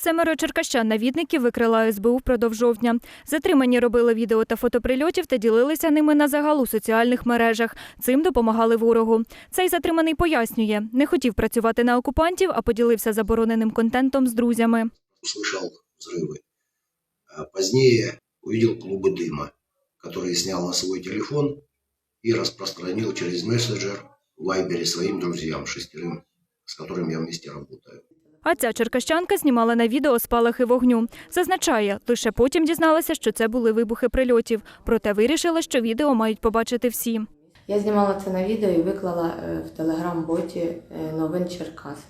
Семеро черкащан навідників викрила СБУ впродовж жовтня. Затримані робили відео та фото прильотів та ділилися ними на загал у соціальних мережах. Цим допомагали ворогу. Цей затриманий пояснює, не хотів працювати на окупантів, а поділився забороненим контентом з друзями. услышал взрывы. А Позднее увидел клубы дыма, которые снял на свой телефон и распространил через мессенджер в Вайбере своим друзьям, шестерым, с которыми я вместе работаю. А ця черкащанка знімала на відео спалахи вогню. Зазначає, лише потім дізналася, що це були вибухи прильотів. Проте вирішила, що відео мають побачити всі. Я знімала це на відео і виклала е, в телеграм-боті е, новин Черкаси.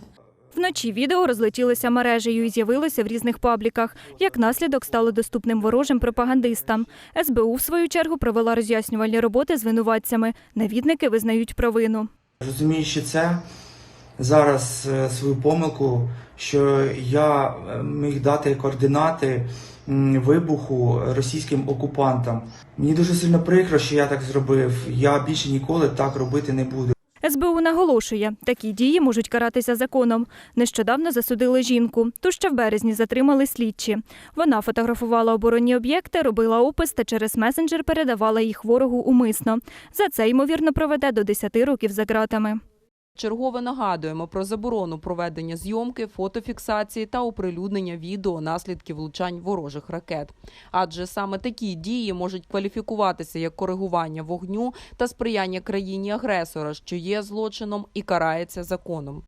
Вночі відео розлетілося мережею і з'явилося в різних пабліках. Як наслідок стало доступним ворожим пропагандистам. СБУ, в свою чергу, провела роз'яснювальні роботи з винуватцями. Навідники визнають провину. Розуміючи це, зараз е, свою помилку, що я е, міг дати координати вибуху російським окупантам. Мені дуже сильно прикро, що я так зробив. Я більше ніколи так робити не буду. СБУ наголошує, такі дії можуть каратися законом. Нещодавно засудили жінку, ту ще в березні затримали слідчі. Вона фотографувала оборонні об'єкти, робила опис та через месенджер передавала їх ворогу умисно. За це, ймовірно, проведе до 10 років за ґратами. Чергове нагадуємо про заборону проведення зйомки, фотофіксації та оприлюднення відео наслідків влучань ворожих ракет. Адже саме такі дії можуть кваліфікуватися як коригування вогню та сприяння країні агресора, що є злочином і карається законом.